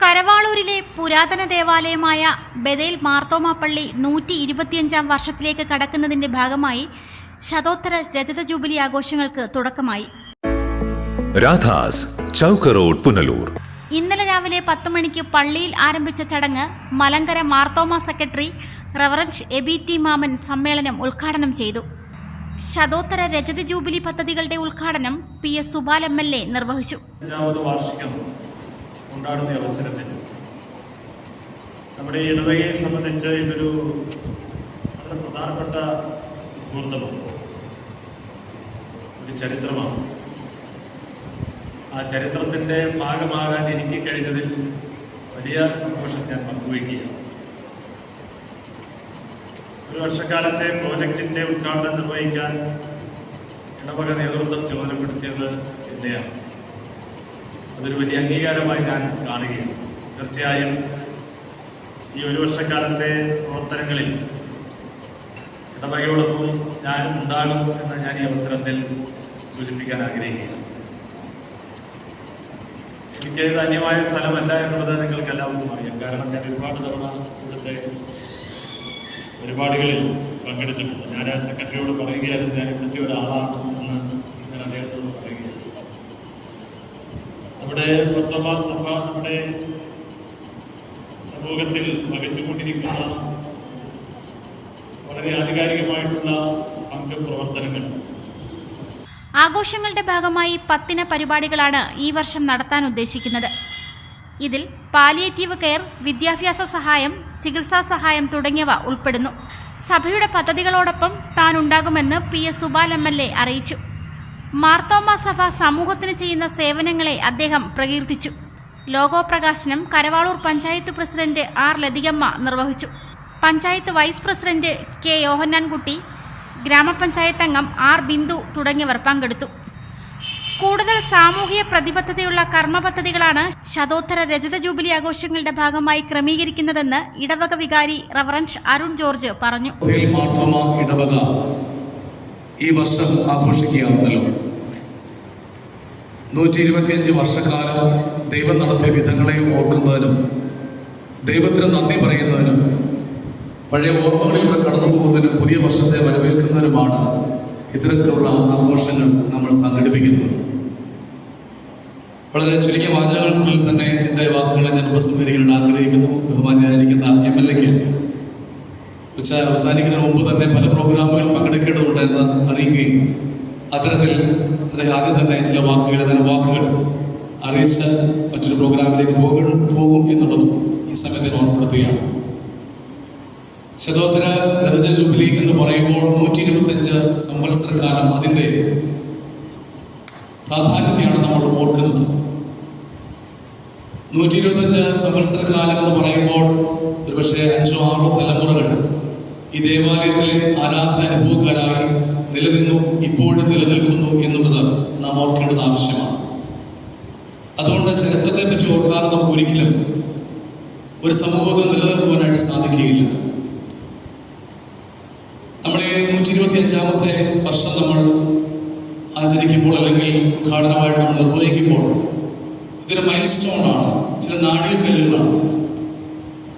കരവാളൂരിലെ പുരാതന ദേവാലയമായ ബദേൽ മാർത്തോമ പള്ളി നൂറ്റി ഇരുപത്തിയഞ്ചാം വർഷത്തിലേക്ക് കടക്കുന്നതിന്റെ ഭാഗമായി ശതോത്തര രജത ജൂബിലി ആഘോഷങ്ങൾക്ക് തുടക്കമായി. രാധാസ് ചൗക്ക് റോഡ് പുനലൂർ. ഇന്നലെ രാവിലെ പത്ത് മണിക്ക് പള്ളിയിൽ ആരംഭിച്ച ചടങ്ങ് Malankara Marthoma secretary reverend Aby T Mammen സമ്മേളനം ഉദ്ഘാടനം ചെയ്തു. ശതോത്തര രജത ജൂബിലി പദ്ധതികളുടെ ഉദ്ഘാടനം P S Subal M L A നിർവഹിച്ചു. നമ്മുടെ ഇടവകയെ സംബന്ധിച്ച് ഇതൊരു വളരെ പ്രധാനപ്പെട്ട മുഹൂർത്തമാണ്. ഒരു ചരിത്രമാണ്. ആ ചരിത്രത്തിന്റെ ഭാഗമാകാൻ എനിക്ക് കഴിഞ്ഞതിൽ വലിയ സന്തോഷം ഞാൻ പങ്കുവയ്ക്കുകയാണ്. ഒരു വർഷക്കാലത്തെ പ്രോജക്റ്റിന്റെ ഉദ്ഘാടനം നിർവഹിക്കാൻ ഇടവക നേതൃത്വം ചുമതലപ്പെടുത്തിയത് എന്നെയാണ്. അതൊരു വലിയ അംഗീകാരമായി ഞാൻ കാണുകയാണ്. തീർച്ചയായും ഈ ഒരു വർഷക്കാലത്തെ പ്രവർത്തനങ്ങളിൽ ഇടവകയോടൊപ്പം ഞാനും ഉണ്ടാകും എന്ന് ഞാൻ ഈ അവസരത്തിൽ സൂചിപ്പിക്കാൻ ആഗ്രഹിക്കുകയാണ്. എനിക്ക് ധന്യമായ സ്ഥലമല്ല എന്നുള്ളത് നിങ്ങൾക്ക് എല്ലാവർക്കും അറിയാം. കാരണം ഞാൻ ഒരുപാട് തവണ ഇവിടുത്തെ പരിപാടികളിൽ പങ്കെടുത്തിട്ടുണ്ട്. ഞാൻ ആ സെക്രട്ടറിയോട് പറയുകയായിരുന്നു ഞാൻ ഇവിടുത്തെ ഒരാളാണ് ഞാൻ അദ്ദേഹത്തോട് പറയുകയായിരുന്നു നമ്മുടെ പത്തൊമ്പത് സഭ നമ്മുടെ സമൂഹത്തിൽ വഹിച്ചുകൊണ്ടിരിക്കുന്ന വളരെ ആധികാരികമായിട്ടുള്ള അംഗപ്രവർത്തനങ്ങൾ ആഘോഷങ്ങളുടെ ഭാഗമായി പത്തിന പരിപാടികളാണ് ഈ വർഷം നടത്താൻ ഉദ്ദേശിക്കുന്നത്. ഇതിൽ പാലിയേറ്റീവ് കെയർ വിദ്യാഭ്യാസ സഹായം ചികിത്സാ സഹായം തുടങ്ങിയവ ഉൾപ്പെടുന്നു. സഭയുടെ പദ്ധതികളോടൊപ്പം താൻ ഉണ്ടാകുമെന്ന് P S Subal M L A അറിയിച്ചു. മാർത്തോമ സഭ സമൂഹത്തിന് ചെയ്യുന്ന സേവനങ്ങളെ അദ്ദേഹം പ്രകീർത്തിച്ചു. ലോഗോപ്രകാശനം കരവാളൂർ പഞ്ചായത്ത് പ്രസിഡന്റ് ആർ ലതികമ്മ നിർവഹിച്ചു. Panchayat vice president K Yohannankutty ഗ്രാമപഞ്ചായത്ത് അംഗം ആർ ബിന്ദു തുടങ്ങിയവർ പങ്കെടുത്തു. കൂടുതൽ സാമൂഹിക പ്രതിബദ്ധതയുള്ള കർമ്മ പദ്ധതികളാണ് ശതോത്തര രജത ജൂബിലി ആഘോഷങ്ങളുടെ ഭാഗമായി ക്രമീകരിക്കുന്നതെന്ന് ഇടവക വികാരി റവറൻസ് അരുൺ ജോർജ് പറഞ്ഞു. ഇടവക ഈ വർഷം ആഘോഷിക്കുകയാണല്ലോ നൂറ്റി ഇരുപത്തിയഞ്ച് വർഷക്കാലം ദൈവം നടത്തിയ വിധങ്ങളെ ഓർക്കുന്നതിനും ദൈവത്തിന് നന്ദി പറയുന്നതിനും പഴയ ഓർമ്മകളിലൂടെ കടന്നു പോകുന്നതിനും പുതിയ വർഷത്തെ വരവേൽക്കുന്നതിനുമാണ് ഇത്തരത്തിലുള്ള ആഘോഷങ്ങൾ നമ്മൾ സംഘടിപ്പിക്കുന്നത്. വളരെ ചുരുങ്ങിയ വാചകങ്ങൾക്കുള്ളിൽ തന്നെ എന്റെ വാക്കുകളെ ഞാൻ ഉപസംഹരിക്കാൻ ആഗ്രഹിക്കുന്നു ബഹുമാനിയായിരിക്കുന്ന എം എൽ എക്ക് ഉച്ച അവസാനിക്കുന്നതിന് മുമ്പ് തന്നെ പല പ്രോഗ്രാമുകളിൽ പങ്കെടുക്കേണ്ടതുണ്ട് എന്ന് അറിയിക്കുകയും അത്തരത്തിൽ അദ്ദേഹം ആദ്യം തന്നെ ചില വാക്കുകൾ തന്നെ വാക്കുകൾ അറിയിച്ച് മറ്റൊരു പ്രോഗ്രാമിലേക്ക് പോകും പോകും എന്നുള്ളതും ഈ സമയത്ത് ഓർമ്മപ്പെടുത്തുകയാണ്. ശതോത്തര രജ ജൂബിലി എന്ന് പറയുമ്പോൾ നൂറ്റി ഇരുപത്തഞ്ച് സംവത്സര കാലം അതിന്റെ പ്രാധാന്യത്തെയാണ് നമ്മൾ ഓർക്കുന്നത്. നൂറ്റി ഇരുപത്തഞ്ച് സംവത്സര കാലം എന്ന് പറയുമ്പോൾ ഒരുപക്ഷെ അഞ്ചോ ആറോ തലമുറകൾ ഈ ദേവാലയത്തിലെ ആരാധന അനുഭവക്കാരായി നിലനിന്നു ഇപ്പോഴും നിലനിൽക്കുന്നു എന്നുള്ളത് നാം ഓർക്കേണ്ടത് ആവശ്യമാണ്. അതുകൊണ്ട് ചരിത്രത്തെ പറ്റി ഓർക്കാതെ നമുക്ക് ഒരിക്കലും ഒരു സമൂഹത്തിൽ നിലനിൽക്കുവാനായിട്ട് സാധിക്കുകയില്ല. നമ്മൾ ഈ നൂറ്റി ഇരുപത്തി അഞ്ചാമത്തെ വർഷം നമ്മൾ ആചരിക്കുമ്പോൾ അല്ലെങ്കിൽ ഉദ്ഘാടനമായിട്ട് നമ്മൾ നിർവഹിക്കുമ്പോൾ ഇതൊരു മൈൽ സ്റ്റോൺ ആണ് ചില നാഴികക്കല്ലുകളാണ്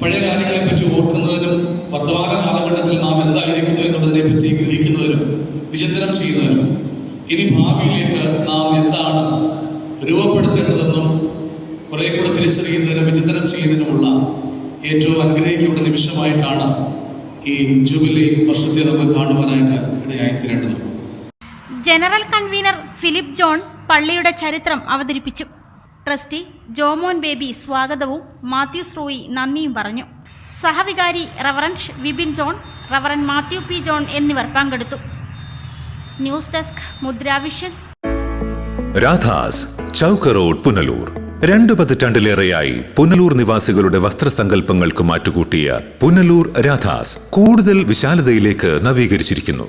പഴയ കാര്യങ്ങളെ പറ്റി ഓർക്കുന്നതിനും വർത്തമാന കാലഘട്ടത്തിൽ നാം എന്തായിരിക്കുന്നു എന്നുള്ളതിനെ പറ്റി ഗ്രഹിക്കുന്നതിനും വിചിന്തനം ചെയ്യുന്നതിനും ഇനി ഭാവിയിലേക്ക് നാം എന്താണ് രൂപപ്പെടുത്തേണ്ടതെന്നും കുറെ കൂടെ തിരിച്ചറിയുന്നതിനും വിചിന്തനം ചെയ്യുന്നതിനുമുള്ള ഏറ്റവും അനുഗ്രഹിക്കേണ്ട നിമിഷമായിട്ടാണ് ഈ ജൂബിലി വർഷത്തെ നമുക്ക് കാണുവാനായിട്ട് ഇടയായിത്തീരേണ്ടത് ജനറൽ കൺവീനർ ഫിലിപ്പ് ജോൺ പള്ളിയുടെ ചരിത്രം അവതരിപ്പിച്ചു. ട്രസ്റ്റി ജോമോൻ ബേബി സ്വാഗതവും മാത്യൂസ് റോയി നന്ദിയും പറഞ്ഞു. സഹവികാരി reverend Vipin John reverend Mathew P John എന്നിവർ പങ്കെടുത്തു. News desk Mudravision Radhas Chowk road Punalur. രണ്ടു പതിറ്റാണ്ടിലേറെയായി പുനലൂർ നിവാസികളുടെ വസ്ത്രസങ്കല്പങ്ങൾക്ക് മാറ്റുകൂട്ടിയ പുനലൂർ രാധാസ് കൂടുതൽ വിശാലതയിലേക്ക് നവീകരിച്ചിരിക്കുന്നു.